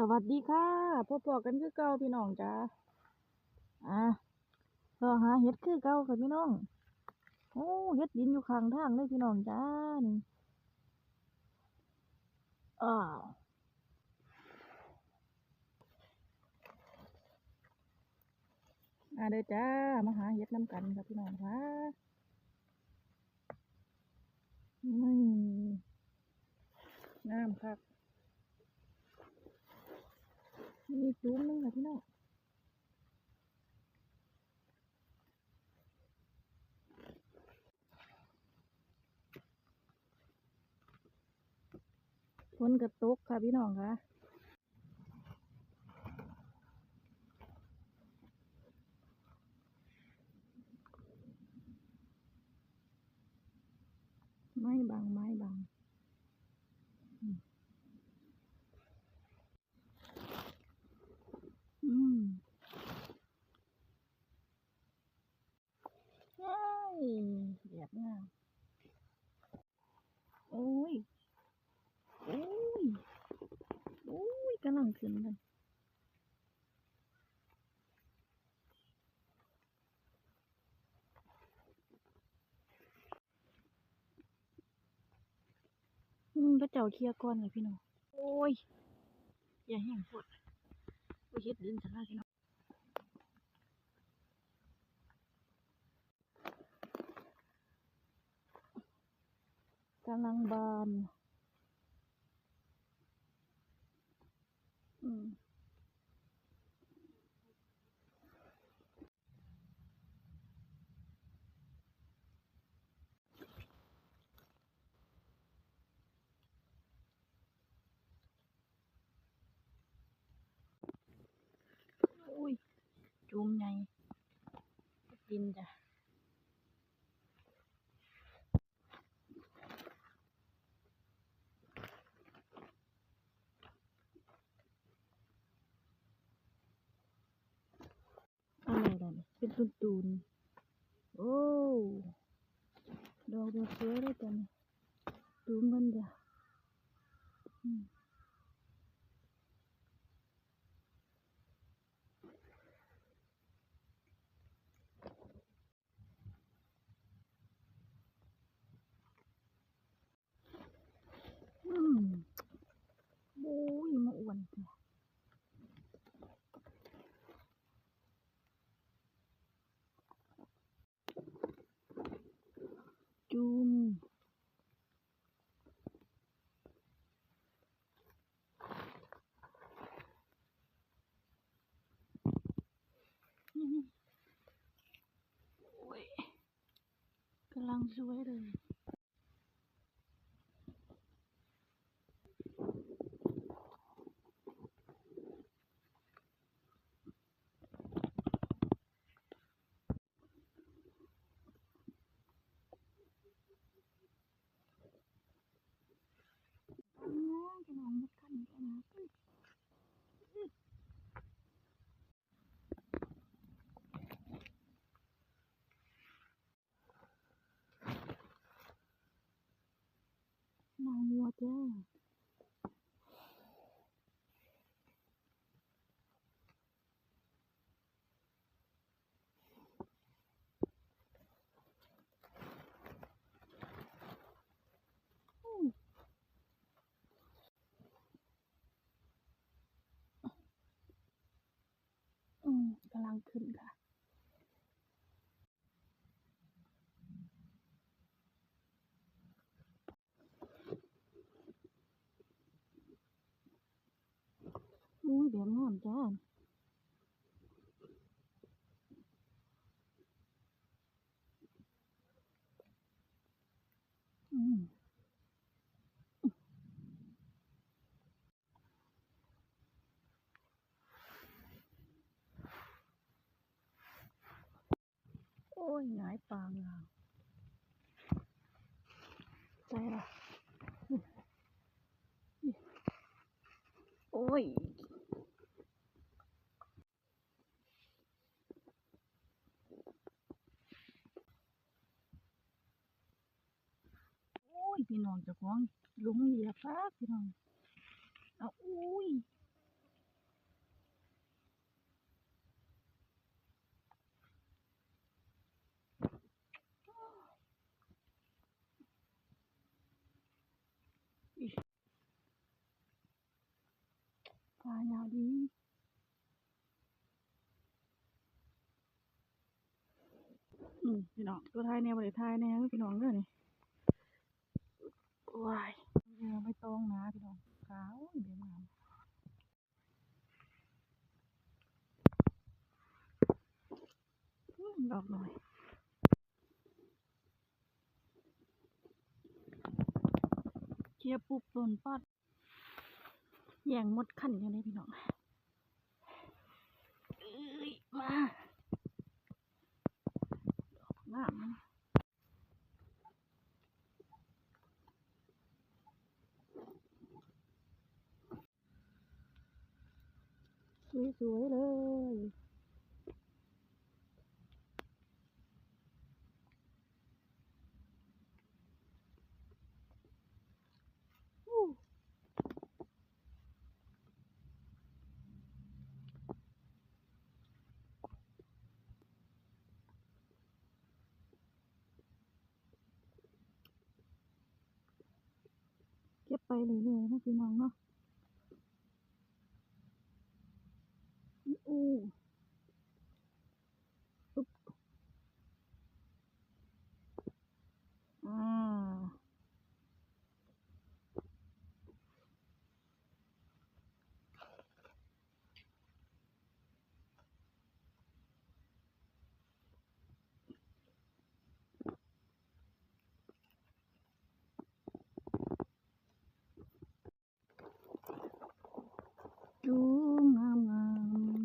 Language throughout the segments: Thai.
สวัสดีค่ะพบๆกันคือเก่าพี่น้องจ้าอะรอหาเห็ดคือเก่าค่ะพี่น้องโอ้เห็ดดินอยู่ข้างทางเลยพี่น้องจ้านี่อ้าวมาเด้อจ้ามาหาเห็ดน้ำกันค่ะพี่น้องค่ะนี่งามครับ มีจุ้มนึงค่ะพี่น้องฝนกระตุกค่ะพี่น้องค่ะไม้บังไม้บังอืมอืม ใช่ แบบงามโอ้ย โอ้ย โอ้ยกำลังขึ้นกันอืมพระเจ้าเคลียร์ก่อนเลยพี่น้อง โอ้ย อย่าแห้งปวดไปเฮ็ดดินสลาพี่น้อง กำลังบานอืมโอ้ยจุ่มใหญ่ดินจ้ะอะไรล่ะ เป็นตุนตุนโอ้ดอกดอกสวยเลยจ้ะเนี่ยตูมมันจ้ะอืมอืมโอ้ยมาอ้วนจ้ะจุ่ม นี่โอ้ย กำลังสวยเลย อืมจะลองมุดขั้นแค่นะอื้อน้องวัว จ้าอืมอืมกำลังขึ้นค่ะ อุ้ย แบบงามจ้าอืี่น้องจะของลุงเหยียบฟ้าพี่น้องเอาอุ้ยตายาวดีอืมพี่น้องตัวไทยเนี่ยบริไทยเนี่ยพี่น้องเด้อนี่ ว้ายเรือไม่ตรงนะพี่น้องขาวเดี๋ยวงามอืมดอกหน่อยเชียร์ปุบหล่นปัดแย่งหมดขันอยู่เลยพี่น้องเอ้ยมาดอกงามนะ สวยๆเลยอู้เก็บไปเรื่อยๆนะพี่น้องเนาะ อู้อุ๊บอ่า จูงามงาม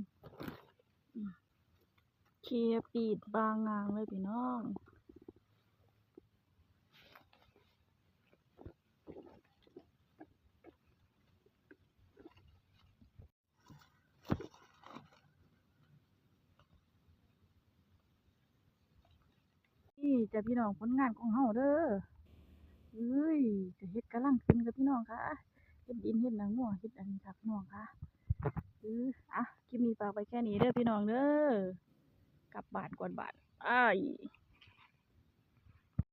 อืมเค ลียปีดบางงางเลยพี่น้องนี่จะพี่น้องผลงานของเฮาเด้อเอ้ยจะเฮ็ดกำลังขึ้นกับพี่น้องค่ะเฮ็ดดินเฮ็ดหนังงัวเฮ็ดอันนี้ค่ะพี่น้องค่ะเอออะคลิปนี้ฝากไปแค่นี้เด้อพี่น้องเด้อ กลับบ้านก่อนบ้านอ้าย